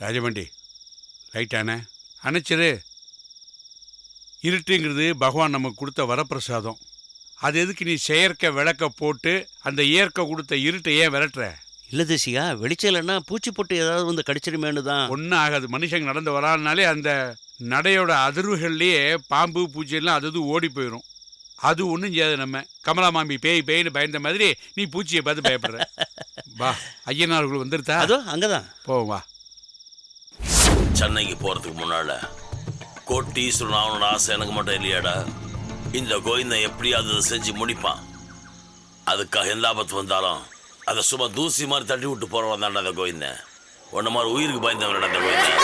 ராஜமண்டி லைட்டானே அணைச்சிரு இருட்டுங்கிறது பகவான் நமக்கு கொடுத்த வரப்பிரசாதம். அது எதுக்கு நீ செயற்கை விளக்க போட்டு அந்த இயற்கை கொடுத்த இருட்டை ஏன் விரட்டுற? இல்லை தேசிகா வெளிச்சம் இல்லைன்னா பூச்சி போட்டு ஏதாவது வந்து கடிச்சிருமேனு தான். ஒன்றும் ஆகாது. மனுஷங்க நடந்து வரானாலே அந்த நடையோட அதிர்வுகள்லேயே பாம்பு பூச்சி எல்லாம் அது அது ஓடி போயிடும் அது ஒன்றும் செய்யாது நம்ம. கமலா மாமி பேய் பேய்னு பயந்த மாதிரி நீ பூச்சியை பார்த்து பயப்படுற. வா ஐயனார்கள் வந்துருத்தா அதோ அங்கதான். போவோம் வா. சென்னைக்கு போகிறதுக்கு முன்னால் கோட்டீஸ்வரன் ஆகணும்னு ஆசை எனக்கு மட்டும் இல்லையாடா. இந்த கோவிந்தன் எப்படியாவது அதை செஞ்சு முடிப்பான். அதுக்காக எந்த ஆபத்து வந்தாலும் அதை சும்மா தூசி மாதிரி தட்டி விட்டு போகிறவன் தான்டா அந்த கோவிந்தன் உன்ன மாதிரி உயிருக்கு பயந்தவன் அந்த கோவிந்தன்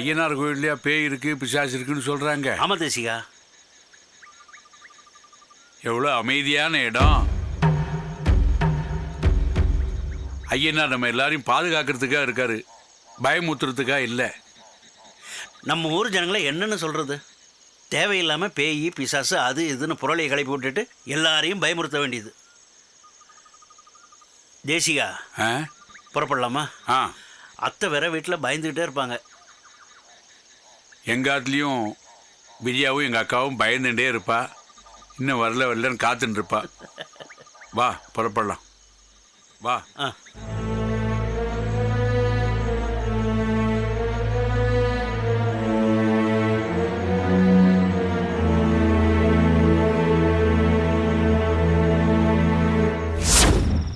ஐயனார் கோயில்லையா பேய் இருக்கு பிசாசு இருக்குன்னு சொல்றாங்க. ஆமா தேசிகா. எவ்வளோ அமைதியான இடம். ஐயனார் நம்ம எல்லாரையும் பாதுகாக்கிறதுக்காக இருக்காரு. பயமுத்துறதுக்காக இல்லை. நம்ம ஊர் ஜனங்களை என்னன்னு சொல்றது? தேவையில்லாம பேய் பிசாசு அது இதுன்னு புரளையை கிளப்பி விட்டுட்டு எல்லாரையும் பயமுறுத்த வேண்டியது. தேசிகா புறப்படலாமா? ஆ. அத்தை வேற வீட்டில் பயந்துக்கிட்டே இருப்பாங்க. எங்காத்துலேயும் விஜயாவும் எங்கள் அக்காவும் பயந்துட்டே இருப்பா. இன்னும் வரல வரலன்னு காத்துட்டு இருப்பா. வா புறப்படலாம். வா. ஆ.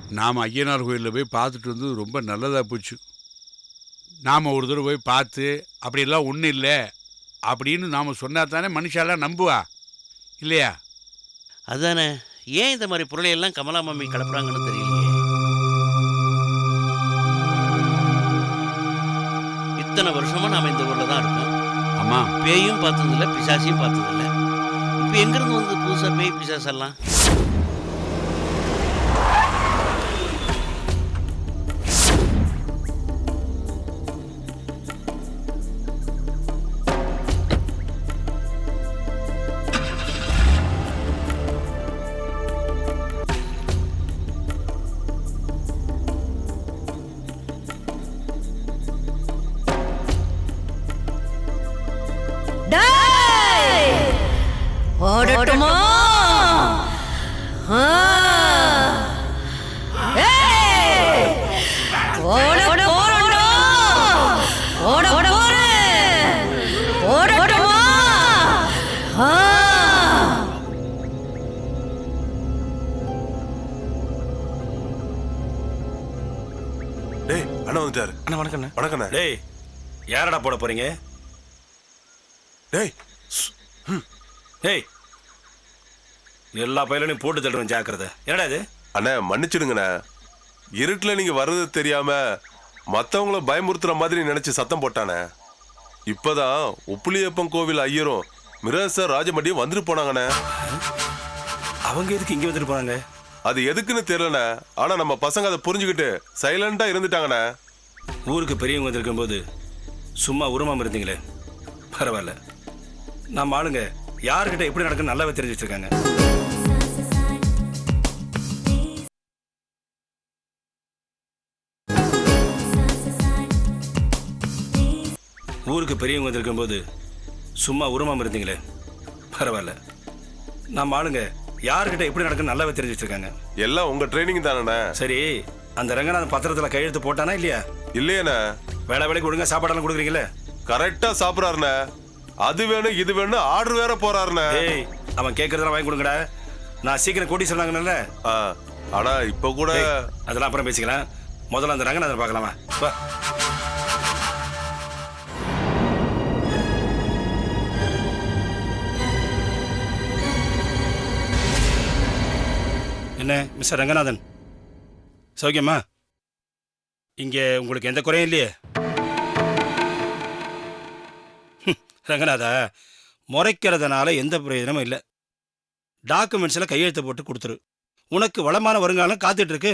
நாம் ஐயனார் கோயிலில் போய் பார்த்துட்டு வந்து ரொம்ப நல்லதாக போச்சு. நாம் ஒரு தடவை போய் பார்த்து அப்படியெல்லாம் ஒன்றும் இல்லை. அப்படின்னு நாம் சொன்னா தானே மனுஷாலாம் நம்புவா? இல்லையா? அதானே. ஏன் இந்த மாதிரி புரளையெல்லாம் கமலா மாமி கிளப்புறாங்கன்னு தெரியலையே? இத்தனை வருஷமா நாம இந்த ஊர்ல தான் இருக்கோம். ஆமாம் பேயும் பார்த்ததில்ல பிசாசையும் பார்த்ததில்ல. இப்போ எங்கிருந்து வந்து புதுசா பேய் பிசாசெல்லாம்? ஓடட்டுமா! டேய் அண்ணா வந்துட்டாரு. அண்ணா வணக்கண்ணே வணக்கண்ணே டேய் யாரடா போட போறீங்க? டேய் டேய் எல்லா பயிலையும் போட்டு தள்ளுவேன் ஜாக்கிரதை. என்னடா இது? அண்ணே மன்னிச்சிடுங்கண்ணே. இருட்டுல நீங்க வர்றது தெரியாம மத்தவங்கள பயமுறுத்துற மாதிரி நினைச்சு சத்தம் போட்டானே. இப்பதான் உப்புளியப்பன் கோவில் ஐயரும் மிராசர் ராஜமண்டியும் வந்துட்டு போனாங்கண்ணே. அவங்க எதுக்கு இங்கே வந்துட்டு போனாங்க? அது எதுக்குன்னு தெரியலண்ணே. ஆனா நம்ம பசங்க அதை புரிஞ்சுக்கிட்டு சைலண்டா இருந்துட்டாங்கண்ணே. ஊருக்கு பெரியவங்க வந்திருக்கும் போது சும்மா உருமாம இருந்தீங்களே. பரவாயில்ல. நம்ம ஆளுங்க யார்கிட்ட எப்படி நடக்குன்னு நல்லாவே தெரிஞ்சு வச்சிருக்காங்க ஊருக்கு பெரியவங்க வந்திருக்கும் போது சும்மா உருமாம இருந்தீங்களே? பரவாயில்ல. நம்ம ஆளுங்க யார்கிட்ட எப்படி நடக்குன்னு நல்லாவே தெரிஞ்சு வச்சிருக்காங்க எல்லாம் உங்க ட்ரைனிங் தானண்ணே? சரி அந்த ரங்கநாதன் பத்திரத்துல கையெழுத்து போட்டானா இல்லையா? இல்லையேண்ணே. வேலை வேலைக்கு ஒழுங்கா சாப்பாடெல்லாம் கொடுக்குறீங்களே கரெக்டா சாப்பிடறாருண்ணே. அது வேணும் இது வேணும் ஆர்டர் வேற போறாருண்ணே. ஏய் அவன் கேட்கறதெல்லாம் வாங்கி கொடுங்கடா. நான் சீக்கிரம் கூட்டி சொன்னாங்கல்ல? ஆனா இப்ப கூட அதெல்லாம் அப்புறம் பேசிக்கலாம். முதல்ல அந்த ரங்கநாதன் பார்க்கலாமா? என்ன மிஸ்டர் ரங்கநாதன்? சௌக்கியம்மா இங்கே உங்களுக்கு எந்த குறையும் இல்லையே. ரங்கநாதா முறைக்கிறதுனால எந்த பிரயோஜனமும் இல்லை. டாக்குமெண்ட்ஸில் கையெழுத்து போட்டு கொடுத்துரு. உனக்கு வளமான வருங்காலம் காத்துட்டு இருக்கு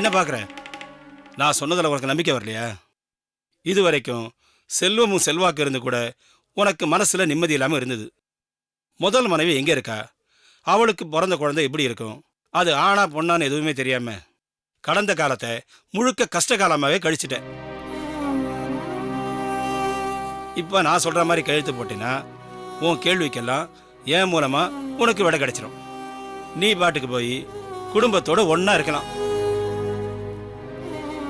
என்ன பார்க்குற நான் சொன்னதில் உனக்கு நம்பிக்கை வரலையா? இது வரைக்கும் செல்வமும் செல்வாக்கு இருந்து கூட உனக்கு மனசில் நிம்மதி இல்லாமல் இருந்தது. முதல் மனைவி எங்கே இருக்கா? அவளுக்கு பிறந்த குழந்தை எப்படி இருக்கும்? அது ஆனா பொண்ணான்னு எதுவுமே தெரியாம கடந்த காலத்தை முழுக்க கஷ்ட காலமாகவே கழிச்சிட்டேன். இப்போ நான் சொல்ற மாதிரி கையெழுத்து போட்டேன்னா உன் கேள்விக்கெல்லாம் என் மூலமா உனக்கு விடை கிடைச்சிரும். நீ பாட்டுக்கு போய் குடும்பத்தோட ஒண்ணா இருக்கலாம்.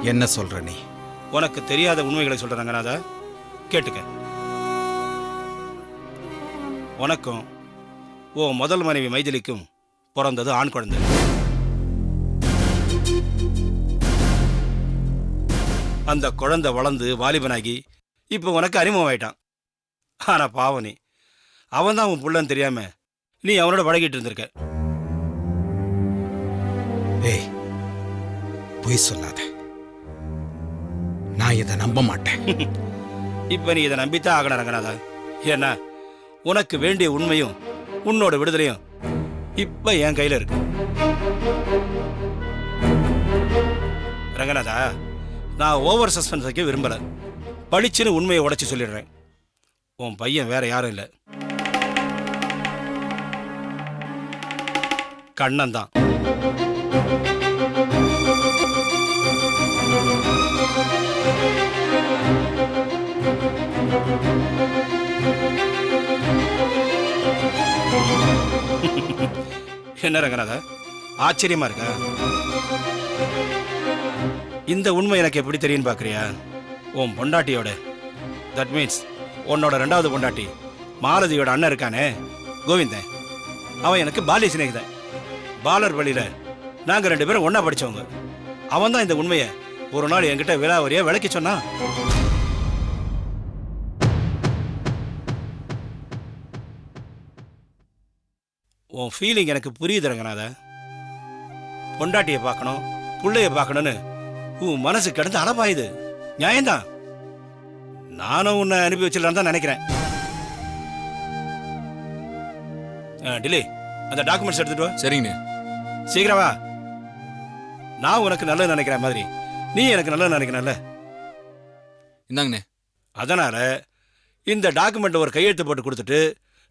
என்ன சொல்ற நீ? உனக்கு தெரியாத உண்மைகளை சொல்றாங்க நாதா கேட்டுக்க. உனக்கும் உன் முதல் மனைவி மைதிலிக்கும் பிறந்தது ஆண் குழந்தை. அந்த குழந்தை வளர்ந்து வாலிபனாகி இப்போ உனக்கு அறிமுகம் ஆயிட்டான் ஆனா பாவனி அவன் தான் உன் புள்ளன்னு தெரியாம நீ அவனோட பழகிட்டு இருந்திருக்க. ஏய் பொய் சொல்லாத. நான் இதை நம்ப மாட்டேன். இப்ப நீ இதை நம்பித்தான் ஆகணும் ரங்கநாதா. ஏன்னா உனக்கு வேண்டிய உண்மையும் உன்னோட விடுதலையும் இப்ப என் கையில இருக்கு. ரங்கநாதா நான் ஓவர் சஸ்பென்ஸ் வைக்க விரும்பல. பளிச்சுன்னு உண்மையை உடைச்சு சொல்லிடுறேன். உன் பையன் வேற யாரும் இல்லை. கண்ணன் தான் என்ன ரங்கநாதா? ஆச்சரியமா இருக்கா? இந்த உண்மை எனக்கு எப்படி தெரியும்னு பாக்குறியா உன் பொண்டாட்டியோட தட் மீன்ஸ் உன்னோட ரெண்டாவது பொண்டாட்டி மாலதியோட அண்ணன் இருக்கானே கோவிந்தன். அவன் எனக்கு பாலிய சிநேகிதன். பாலர் வழியில நாங்க ரெண்டு பேரும் ஒன்றா படிச்சவங்க. அவன் தான் இந்த உண்மையை ஒரு நாள் என்கிட்ட விலாவரியா விளக்கி சொன்னான். உன் ஃபீலிங் எனக்கு புரியுது ரங்கநாதா. பொண்டாட்டியை பார்க்கணும் புள்ளைய பார்க்கணும்னு உன் மனசு கிடந்து அளவாயுது நியாயம்தான். நானும் உன்னை அனுப்பி வச்சிடலான்னு தான் நினைக்கிறேன். டிலே அந்த டாக்குமெண்ட்ஸ் எடுத்துட்டு வா. சரிங்கண்ணே. சீக்கிரம் வா. நான் உனக்கு நல்லது நினைக்கிற மாதிரி. நீ எனக்கு நல்லது நினைக்கிறல்ல இந்தாங்கண்ணே. அதனால இந்த டாக்குமெண்ட் ஒரு கையெழுத்து போட்டு கொடுத்துட்டு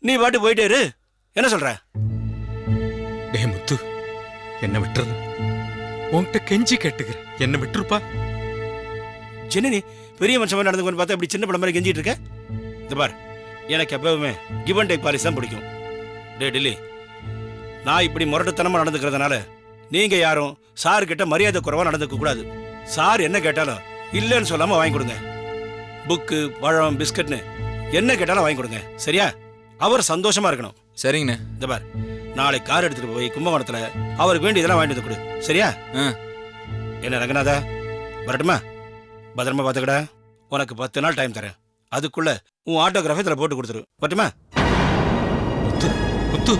நீ பாட்டு போயிட்டே இரு. என்ன சொல்ற? டே முத்து என்ன விட்டுரு உன்கிட்ட கெஞ்சி கேட்டுக்கிறேன் என்ன விட்டுருப்பா? ஜெனனி பெரிய மனுஷன் மாதிரி நடந்து பார்த்தா இப்படி சின்ன படம் மாதிரி கெஞ்சிட்டு இருக்க? இந்த பார் எனக்கு எப்பவுமே கிவ் அண்ட் டேக் பாலிசி தான் பிடிக்கும். டே டில்லி நான் இப்படி முரட்டுத்தனமா நடந்துக்கிறதுனால நீங்க யாரும் சார் கிட்ட மரியாதை குறைவா நடந்துக்க கூடாது. சார் என்ன கேட்டாலும் இல்லைன்னு சொல்லாம வாங்கி கொடுங்க. புக்கு பழம் பிஸ்கட்னு என்ன கேட்டாலும் வாங்கி கொடுங்க. சரியா? அவர் சந்தோஷமா இருக்கணும். சரிங்கண்ணே. இந்த பார். நாளை கார் எடுத்துட்டு போய் கும்பகோணத்துல அவருக்கு வேண்டியதெல்லாம் வாங்கிட்டு வந்து கொடு. சரியா. என்ன ரங்கநாதா வரட்டுமா? பத்திரமா பார்த்துக்கடா உனக்கு பத்து நாள் டைம் தரேன். அதுக்குள்ள உன் ஆட்டோகிராஃபை இதில் போட்டு கொடுத்துரு. வரட்டுமா? முத்து முத்து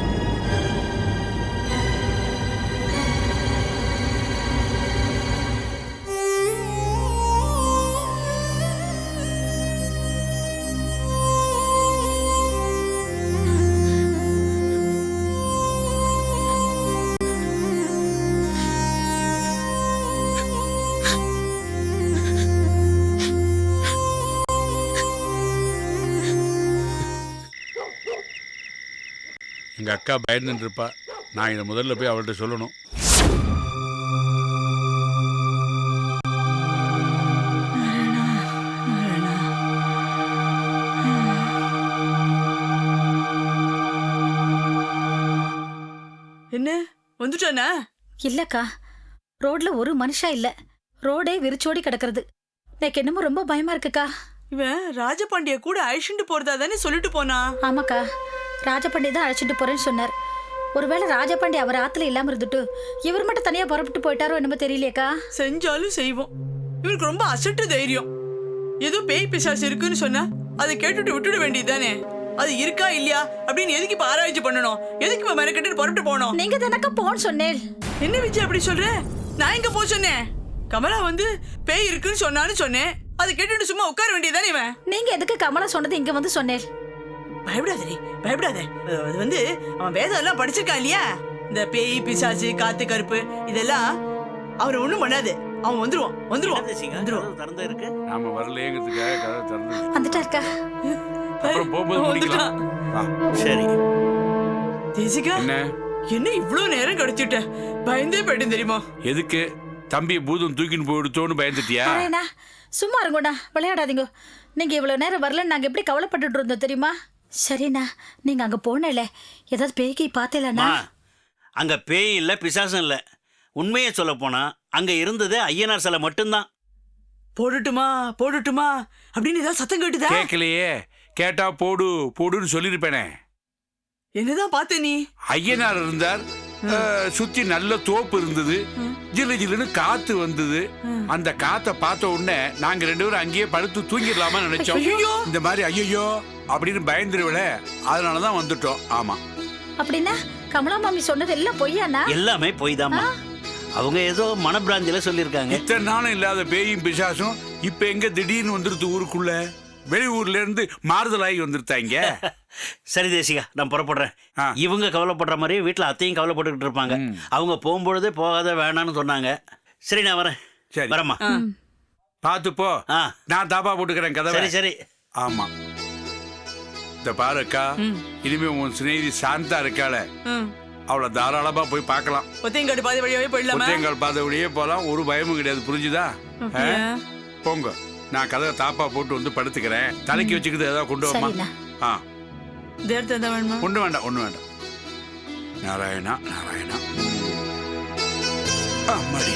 எங்கள் அக்கா பயந்துட்டு இருப்பா நான் இதை முதல்ல போய் அவள்கிட்ட சொல்லணும். என்ன? வந்துட்டானா? இல்லக்கா. ரோட்ல ஒரு மனுஷா இல்ல. ரோடே விரிச்சோடி கிடக்குறது. எனக்கு என்னமோ ரொம்ப பயமா இருக்குக்கா. இவன் ராஜபாண்டிய கூட அழிச்சுட்டு போறதா தானே சொல்லிட்டு போனா ஆமாக்கா. ராஜபாண்டி தான் அழைச்சிட்டு போறேன்னு சொன்னார். ஒருவேளை ராஜபாண்டி அவர் ஆத்துல இல்லாம இருந்துட்டு இவர் மட்டும் தனியா புறப்பட்டு போயிட்டாரோ என்னமோ தெரியலையேக்கா? செஞ்சாலும் செய்வோம். இவனுக்கு ரொம்ப அசட்டு தைரியம். ஏதோ பேய் பிசாசு இருக்குன்னு சொன்னா அதை கேட்டுட்டு விட்டுட வேண்டியதுதானே? அது இருக்கா இல்லையா? அப்படின்னு எதுக்கு இப்ப ஆராய்ச்சி பண்ணணும்? எதுக்கு இப்ப மெனக்கெட்டு புறப்பட்டு போனோம் நீங்க தானக்கா போன்னு சொன்னேன். என்ன விஜய் அப்படி சொல்ற? நான் எங்க போ சொன்னேன்? கமலா வந்து பேய் இருக்குன்னு சொன்னான்னு சொன்னேன். அதை கேட்டுட்டு சும்மா உட்கார வேண்டியதுதானே இவன்? நீங்க எதுக்கு கமலா சொன்னது இங்க வந்து சொன்னேன். பயப்படாதே. பயப்படாத அது வந்து அவன் வேதம் எல்லாம் படிச்சிருக்கான் இல்லையா? இந்த பேய் பிசாசு காத்து கருப்பு இதெல்லாம் அவர் ஒண்ணும் பண்ணாது. அவன் வந்துருவான் வந்துருவான் வந்துருவான். திறந்து இருக்கு. நாம வரலையேங்கிறதுக்காக கதை திறந்து அப்புறம் போகும்போது முடிக்கலாம். சரி. தேசிகா என்ன? என்ன இவ்ளோ நேரம் கடிச்சிட்ட? பயந்தே போயிட்டேன் தெரியுமா? எதுக்கு? தம்பியை பூதம் தூக்கின்னு போயிடுத்தோன்னு பயந்துட்டியா? சும்மா இருங்கண்ணா விளையாடாதீங்க. நீங்க இவ்வளவு நேரம் வரலன்னு நாங்க எப்படி கவலைப்பட்டுட்டு இருந்தோம் தெரியுமா? சரிண்ணா நீங்க அங்க போனல. ஏதாவது பேய்க்கி பார்த்தேலண்ணா? அம்மா, அங்க பேய் இல்ல பிசாசும் இல்ல. உண்மையை சொல்ல போனா அங்க இருந்தது ஐயனார் சிலை மட்டும்தான். போடட்டுமா போடட்டுமா? அப்படின்னு ஏதாவது சத்தம் கேட்டுதா? கேட்கலையே கேட்டா போடு போடுன்னு சொல்லியிருப்பேனே. என்னதான் பார்த்த நீ? ஐயனார் இருந்தார். சுத்தி நல்ல தோப்பு இருந்தது. ஜில்லு ஜில்லுன்னு காத்து வந்தது. அந்த காத்தை பார்த்த உடனே நாங்க ரெண்டு பேரும் அங்கேயே படுத்து தூங்கிடலாமா நினைச்சோம். ஐயோ இந்த மாதிரி ஐயோ அப்படின்னு பயந்துருவில அதனாலதான் வந்துட்டோம். ஆமா. அப்படின்னா கமலா மாமி சொன்னது எல்லாம் பொய்யாண்ணா? எல்லாமே போய் அவங்க ஏதோ மனப்பிராந்தியில சொல்லியிருக்காங்க. இத்தனை நாளும் இல்லாத பேயும் பிசாசும் இப்ப எங்க திடீர்னு வந்துருது ஊருக்குள்ள? வெளியூர்ல இருந்து மாறுதலாகி வந்துருத்தாங்க. சரி தேசிகா நான் புறப்படுறேன். ஆ. இவங்க கவலைப்படுற மாதிரியே வீட்டில் அத்தையும் கவலைப்பட்டுக்கிட்டு இருப்பாங்க. அவங்க போகும்பொழுதே போகாத வேணான்னு சொன்னாங்க. சரி நான் வரேன். சரி. வரேம்மா. பாத்து போ. ஆ. நான் தாப்பா போட்டுக்கிறேன் கதவை. சரி சரி. ஆமா. இந்த பாரு அக்கா இனிமே உன் சிநேகிதி சாந்தா இருக்காள. அவளை தாராளமா போய் பார்க்கலாம். ஒத்தையங்காடு பாதை வழியாவே போயிடலாமா? ஒத்தையங்கால் பாதவழியே போலாம் ஒரு பயமும் கிடையாது. புரிஞ்சுதா? போங்க. நான் கதவை தாப்பா போட்டு வந்து படுத்துக்கிறேன். தலைக்கு வச்சுக்கிட்டு ஏதாவது கொண்டு வாமா சரிண்ணா ஆ. ஒண்ணு வேண்டாம் ஒண்ணு வேண்டாம். நாராயணா நாராயணா. அம்மாடி.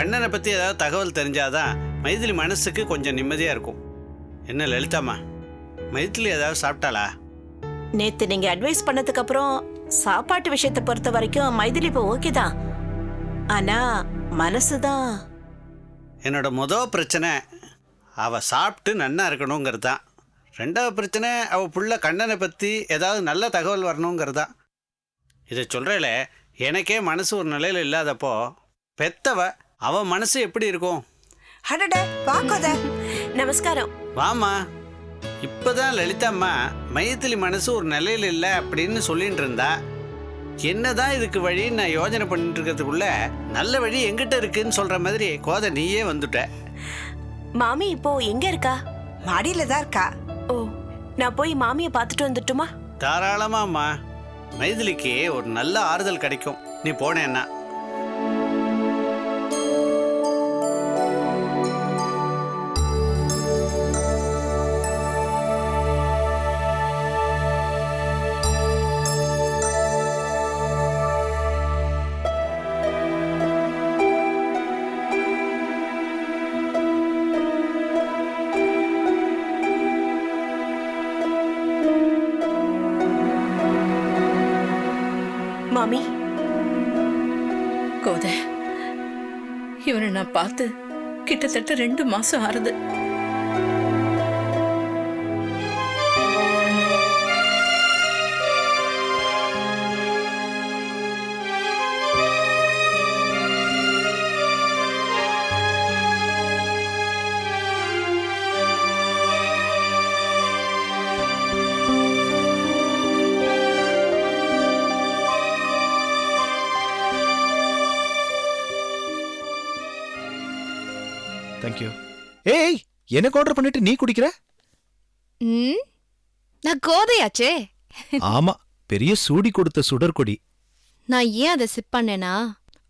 கண்ணனை பற்றி ஏதாவது தகவல் தெரிஞ்சாதான் மைதிலி மனசுக்கு கொஞ்சம் நிம்மதியாக இருக்கும். என்ன லலிதாம்மா? மைதிலி ஏதாவது சாப்பிட்டாளா? நேத்து நீங்க அட்வைஸ் பண்ணதுக்கு அப்புறம் சாப்பாட்டு விஷயத்தை பொறுத்த வரைக்கும் மைதிலி இப்போ ஓகே தான். ஆனா மனசுதான் என்னோட மொதல் பிரச்சனை அவள் சாப்பிட்டு நன்னா இருக்கணுங்கிறது தான் ரெண்டாவது பிரச்சனை அவள் புள்ள கண்ணனை பற்றி ஏதாவது நல்ல தகவல் வரணுங்கிறது தான் இதை சொல்கிறேல எனக்கே மனசு ஒரு நிலையில் இல்லாதப்போ பெத்தவ அவள் மனசு எப்படி இருக்கும்? அடட வாக்கோத நமஸ்காரம். வாமா இப்போதான் லலிதாம்மா மையத்திலி மனசு ஒரு நிலையில் இல்லை அப்படின்னு சொல்லிட்டு இருந்தா என்னதான் இதுக்கு வழின்னு நான் யோசனை பண்ணிட்டு இருக்கிறதுக்குள்ள நல்ல வழி எங்கிட்ட இருக்குன்னு சொல்ற மாதிரி கோதை நீயே வந்துட்ட. மாமி இப்போ எங்க இருக்கா? மாடியில தான் இருக்கா? ஓ நான் போய் மாமியை பார்த்துட்டு வந்துட்டுமா? தாராளமாம்மா. மைதிலிக்கு ஒரு நல்ல ஆறுதல் கிடைக்கும். நீ போனேன்னா. மாமி. கோத இவனை நான் பார்த்து கிட்டத்தட்ட ரெண்டு மாசம் ஆறுது. தேங்க்யூ ஏய் எனக்கு ஆர்டர் பண்ணிட்டு நீ குடிக்கிற? ம் நான் கோதையாச்சே. ஆமா பெரிய சூடி கொடுத்த சுடர்கொடி நான் ஏன் அதை சிப் பண்ணேனா?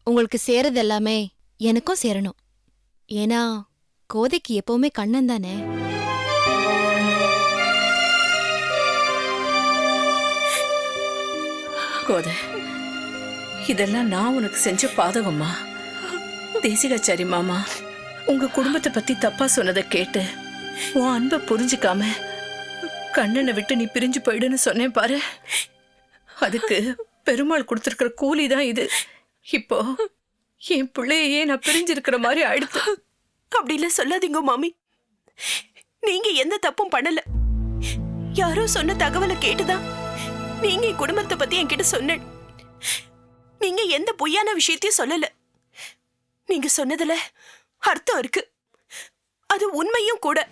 உங்களுக்கு சேரது எல்லாமே எனக்கும் சேரணும். ஏன்னா கோதைக்கு எப்பவுமே கண்ணன் தானே. கோதை இதெல்லாம் நான் உனக்கு செஞ்ச பாதகம்மா. தேசிகாச்சாரி மாமா. உங்க குடும்பத்தை பத்தி தப்பா சொன்னதை கேட்டு உன் அன்பை புரிஞ்சுக்காம கண்ணனை விட்டு நீ பிரிஞ்சு போயிடுன்னு சொன்னேன் பாரு. அதுக்கு பெருமாள் கொடுத்துருக்கிற கூலி தான் இது. இப்போ என் பிள்ளையே நான் பிரிஞ்சிருக்கிற மாதிரி ஆயிடுத்து. அப்படிலாம் சொல்லாதீங்க மாமி. நீங்க எந்த தப்பும் பண்ணல. யாரோ சொன்ன தகவலை கேட்டுதான் நீங்க என் குடும்பத்தை பத்தி என்கிட்ட சொன்ன நீங்க எந்த பொய்யான விஷயத்தையும் சொல்லல. நீங்க சொன்னதுல அர்த்தம் இருக்கு. அது உண்மையும் கூட.